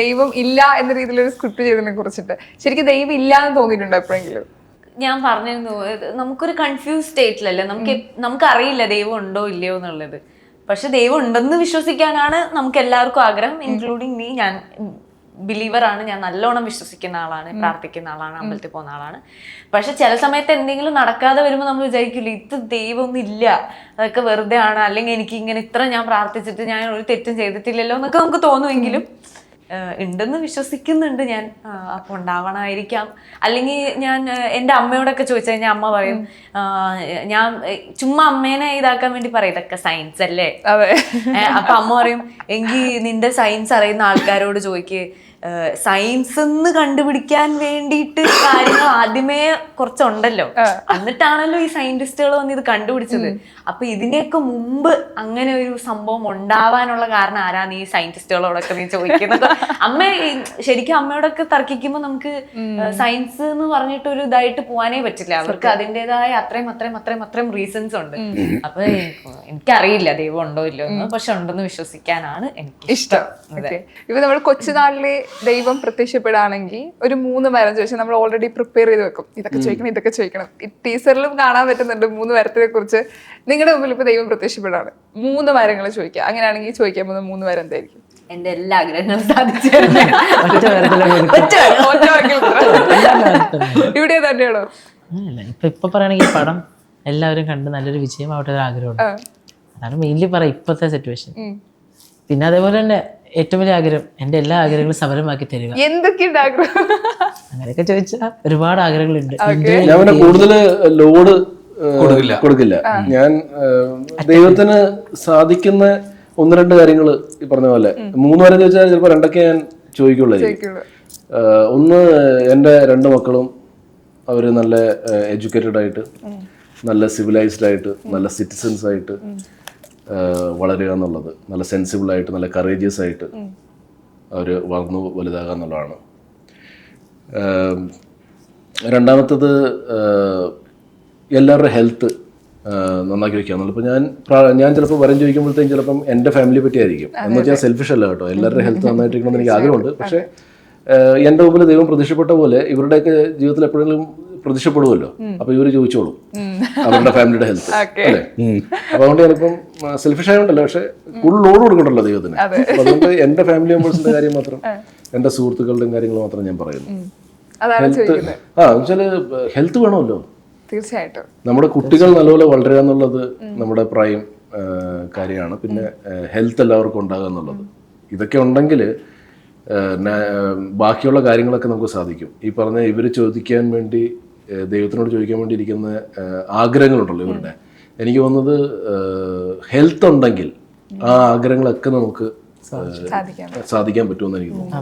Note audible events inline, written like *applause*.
ദൈവം ഇല്ല എന്ന രീതിയിൽ ഒരു സ്ക്രിപ്റ്റ് ചെയ്തതിനെ കുറിച്ചിട്ട്. ശരിക്കും ദൈവം ഇല്ല എന്ന് തോന്നിയിട്ടുണ്ടോ എപ്പോഴെങ്കിലും? ഞാൻ പറഞ്ഞിരുന്നു നമുക്കൊരു കൺഫ്യൂസ് സ്റ്റേറ്റിലല്ലേ നമുക്ക് നമുക്കറിയില്ല ദൈവം ഉണ്ടോ ഇല്ലയോ എന്നുള്ളത്. പക്ഷെ ദൈവം ഉണ്ടെന്ന് വിശ്വസിക്കാനാണ് നമുക്ക് എല്ലാവർക്കും ആഗ്രഹം ഇൻക്ലൂഡിങ് നീ ഞാൻ ബിലീവർ ആണ്. ഞാൻ നല്ലോണം വിശ്വസിക്കുന്ന ആളാണ് പ്രാർത്ഥിക്കുന്ന ആളാണ് അമ്പലത്തിൽ പോകുന്ന ആളാണ്. പക്ഷെ ചില സമയത്ത് എന്തെങ്കിലും നടക്കാതെ വരുമ്പോൾ നമ്മൾ വിചാരിക്കില്ല ഇത് ദൈവമൊന്നും ഇല്ല. അതൊക്കെ വെറുതെ ആണ്. അല്ലെങ്കിൽ എനിക്ക് ഇങ്ങനെ ഇത്ര ഞാൻ പ്രാർത്ഥിച്ചിട്ട് ഞാൻ ഒരു തെറ്റും ചെയ്തിട്ടില്ലല്ലോ എന്നൊക്കെ നമുക്ക് തോന്നുമെങ്കിലും ഉണ്ടെന്ന് വിശ്വസിക്കുന്നുണ്ട് ഞാൻ. അപ്പൊ ഉണ്ടാവണമായിരിക്കാം. അല്ലെങ്കിൽ ഞാൻ എന്റെ അമ്മയോടൊക്കെ ചോദിച്ചു കഴിഞ്ഞാൽ അമ്മ പറയും ഞാൻ ചുമ്മാ അമ്മേനെ ഇതാക്കാൻ വേണ്ടി പറയും ഇതൊക്കെ സയൻസ് അല്ലേ? അപ്പൊ അമ്മ പറയും എങ്കിൽ നിന്റെ സയൻസ് അറിയുന്ന ആൾക്കാരോട് ചോദിക്ക് സയൻസ് എന്ന് കണ്ടുപിടിക്കാൻ വേണ്ടിയിട്ട് കാര്യങ്ങൾ ആദ്യമേ കുറച്ചുണ്ടല്ലോ. എന്നിട്ടാണല്ലോ ഈ സയന്റിസ്റ്റുകൾ വന്ന് ഇത് കണ്ടുപിടിച്ചത്. അപ്പൊ ഇതിന്റെയൊക്കെ മുമ്പ് അങ്ങനെ ഒരു സംഭവം ഉണ്ടാവാനുള്ള കാരണം ആരാന്ന് ഈ സയന്റിസ്റ്റുകളോടൊക്കെ നീ ചോദിക്കുന്നത്. *laughs* അമ്മ ശരിക്കും അമ്മയോടൊക്കെ തർക്കിക്കുമ്പോൾ നമുക്ക് സയൻസ് എന്ന് പറഞ്ഞിട്ട് ഒരു ഇതായിട്ട് പോവാനേ പറ്റില്ല. അവർക്ക് അതിന്റെതായ അത്രയും അത്രയും അത്രയും അത്രയും റീസൺസ് ഉണ്ട്. അപ്പൊ എനിക്ക് എനിക്കറിയില്ല ദൈവം ഉണ്ടോ ഇല്ലോ എന്ന്. പക്ഷെ ഉണ്ടെന്ന് വിശ്വസിക്കാനാണ് എനിക്ക് ഇഷ്ടം. ഇപ്പൊ നമ്മൾ കൊച്ചുനാളിലെ ദൈവം പ്രത്യക്ഷപ്പെടുകയാണെങ്കിൽ ഒരു മൂന്ന് മരം ചോദിച്ചാൽ നമ്മൾ ഓൾറെഡി പ്രിപ്പയർ ചെയ്ത് വെക്കും. ഇതൊക്കെ ചോദിക്കണം ഇതൊക്കെ ചോദിക്കണം. ഈ ടീച്ചറിലും കാണാൻ പറ്റുന്നുണ്ട് മൂന്ന് മരത്തിനെ കുറിച്ച് നിങ്ങളുടെ മുമ്പിൽ ഇപ്പൊ ദൈവം പ്രത്യക്ഷപ്പെടാണ് മൂന്ന് മരങ്ങൾ ചോദിക്കുക. അങ്ങനെയാണെങ്കിൽ ചോദിക്കാൻ പോകുന്ന മൂന്ന് മരം എന്തായിരിക്കും? എന്റെ എല്ലാ ആഗ്രഹങ്ങളും സാധിച്ചു. ഇവിടെ തന്നെയാണോ? ഇപ്പൊ ഇപ്പൊ പറയണെങ്കിൽ ഈ പടം എല്ലാവരും കണ്ട് നല്ലൊരു വിജയം ആവട്ടെ ഒരു ആഗ്രഹമുണ്ട് അതാണ് മെയിൻലി പറ ഇപ്പോഴത്തെ സിറ്റുവേഷൻ പിന്നെ അതേപോലെ തന്നെ ഏറ്റവും വലിയ ആഗ്രഹം എന്റെ എല്ലാ ആഗ്രഹങ്ങളും സമരമാക്കി തരിക. എന്തൊക്കെയുണ്ട് ആഗ്രഹം? അങ്ങനെയൊക്കെ ചോദിച്ചാൽ ഒരുപാട് ആഗ്രഹങ്ങളുണ്ട്. ഞാൻ പിന്നെ കൂടുതൽ ലോഡ് കൊടുക്കില്ല. കൊടുക്കില്ല. ഞാൻ ദൈവത്തിന് സാധിക്കുന്ന ഒന്ന് രണ്ട് കാര്യങ്ങൾ ഈ പറഞ്ഞ പോലെ. മൂന്ന് വരെ ചോദിച്ചാൽ ചിലപ്പോൾ രണ്ടൊക്കെ ഞാൻ ചോദിക്കുള്ളൂ. ഒന്ന് എന്റെ രണ്ട് മക്കളും അവർ നല്ല എഡ്യൂക്കേറ്റഡ് ആയിട്ട് നല്ല സിവിലൈസ്ഡ് ആയിട്ട് നല്ല സിറ്റിസൻസ് ആയിട്ട് വളരുക എന്നുള്ളത്. നല്ല സെൻസിബിളായിട്ട് നല്ല കറേജിയസ് ആയിട്ട് അവർ വളർന്നു വലുതാകുക എന്നുള്ളതാണ്. രണ്ടാമത്തത് എല്ലാവരുടെ ഹെൽത്ത് നന്നാക്കി വെക്കുക എന്നുള്ളത്. ഇപ്പോൾ ഞാൻ ഞാൻ ചിലപ്പോൾ വരം ചോദിക്കുമ്പോഴത്തേക്കും ചിലപ്പം എന്റെ ഫാമിലിയെ പറ്റിയായിരിക്കും. എന്ന് വെച്ചാൽ സെൽഫിഷ് അല്ല കേട്ടോ? എല്ലാവരുടെ ഹെൽത്ത് നന്നായിട്ടിരിക്കണമെന്ന് എനിക്ക് *laughs* ആഗ്രഹമുണ്ട്. പക്ഷേ എന്റെ മുമ്പിൽ ദൈവം പ്രതീക്ഷപ്പെട്ട പോലെ ഇവരുടെയൊക്കെ ജീവിതത്തിൽ എപ്പോഴെങ്കിലും പ്രതീക്ഷപ്പെടുമല്ലോ അപ്പൊ ഇവർ ചോദിച്ചോളും. അവരുടെ ഫാമിലിയുടെ ഹെൽത്ത്. *laughs* അല്ലെ? അപ്പോൾ അതുകൊണ്ട് ഞാനിപ്പം സെൽഫിഷ് ആയതുകൊണ്ടല്ല പക്ഷെ കൂടുതൽ ലോഡ് കൊടുക്കണ്ടല്ലോ ദൈവത്തിന്. അപ്പോൾ അതുകൊണ്ട് എന്റെ ഫാമിലി മെമ്പേഴ്സിന്റെ *laughs* കാര്യം മാത്രം എന്റെ സുഹൃത്തുക്കളുടെയും കാര്യങ്ങൾ മാത്രം ഞാൻ പറയുന്നു. അതാണ് ഹെൽത്ത് ചോദിക്കുന്നത്. ആ എന്നുവെച്ചാൽ ഹെൽത്ത് വേണമല്ലോ. തീർച്ചയായിട്ടും. നമ്മുടെ കുട്ടികൾ നല്ലപോലെ വളരുക എന്നുള്ളത് നമ്മുടെ പ്രായം കാര്യമാണ്. പിന്നെ ഹെൽത്ത് എല്ലാവർക്കും ഉണ്ടാകുക എന്നുള്ളത്. ഇതൊക്കെ ഉണ്ടെങ്കിൽ ബാക്കിയുള്ള കാര്യങ്ങളൊക്കെ നമുക്ക് സാധിക്കും. ഈ പറഞ്ഞ ഇവർ ചോദിക്കാൻ വേണ്ടി ദൈവത്തിനോട് ചോദിക്കാൻ വേണ്ടിയിരിക്കുന്ന ആഗ്രഹങ്ങളുണ്ടല്ലോ ഇവരുടെ. എനിക്ക് തോന്നുന്നത് ഹെൽത്ത് ഉണ്ടെങ്കിൽ ആ ആഗ്രഹങ്ങളൊക്കെ നമുക്ക് സാധിക്കാൻ പറ്റുമെന്ന് എനിക്ക് തോന്നുന്നു.